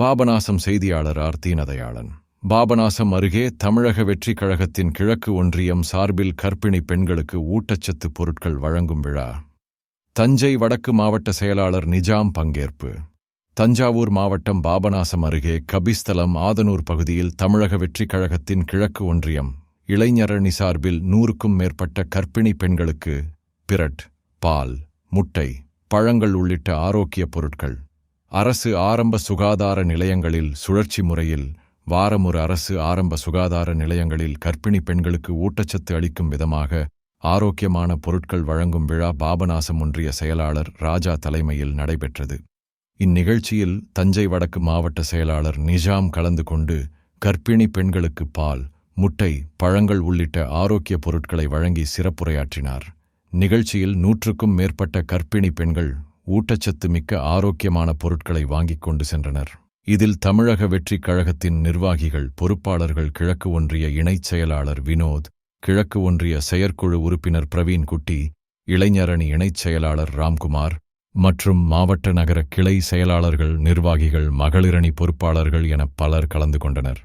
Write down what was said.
பாபநாசம் செய்தியாளர் ஆர் தீனதயாளன் பாபநாசம் அருகே தமிழக வெற்றி கழகத்தின் கிழக்கு ஒன்றியம் சார்பில் கர்ப்பிணி பெண்களுக்கு ஊட்டச்சத்து பொருட்கள் வழங்கும் விழா. தஞ்சை வடக்கு மாவட்ட செயலாளர் நிஜாம் பங்கேற்பு. தஞ்சாவூர் மாவட்டம் பாபநாசம் அருகே கபிஸ்தலம் ஆதனூர் பகுதியில் தமிழக வெற்றி கழகத்தின் கிழக்கு ஒன்றியம் இளைஞரணி சார்பில் நூறுக்கும் மேற்பட்ட கர்ப்பிணி பெண்களுக்கு பிரட் பால் முட்டை பழங்கள் உள்ளிட்ட ஆரோக்கிய பொருட்கள். அரசு ஆரம்ப சுகாதார நிலையங்களில் சுழற்சி முறையில் வாரமொரு அரசு ஆரம்ப சுகாதார நிலையங்களில் கர்ப்பிணி பெண்களுக்கு ஊட்டச்சத்து அளிக்கும் விதமாக ஆரோக்கியமான பொருட்கள் வழங்கும் விழா பாபநாசம் ஒன்றிய செயலாளர் ராஜா தலைமையில் நடைபெற்றது. இந்நிகழ்ச்சியில் தஞ்சை வடக்கு மாவட்ட செயலாளர் நிஜாம் கலந்து கொண்டு கர்ப்பிணி பெண்களுக்கு பால் முட்டை பழங்கள் உள்ளிட்ட ஆரோக்கிய பொருட்களை வழங்கி சிறப்புரையாற்றினார். நிகழ்ச்சியில் நூற்றுக்கும் மேற்பட்ட கர்ப்பிணி பெண்கள் ஊட்டச்சத்து மிக்க ஆரோக்கியமான பொருட்களை வாங்கிக் கொண்டு சென்றனர். இதில் தமிழக வெற்றிக் கழகத்தின் நிர்வாகிகள் பொறுப்பாளர்கள் கிழக்கு ஒன்றிய இணைச் செயலாளர் வினோத் கிழக்கு ஒன்றிய செயற்குழு உறுப்பினர் பிரவீன் குட்டி இளைஞரணி இணைச் செயலாளர் ராம்குமார் மற்றும் மாவட்ட நகர கிளை செயலாளர்கள் நிர்வாகிகள் மகளிரணி பொறுப்பாளர்கள் என பலர் கலந்து கொண்டனர்.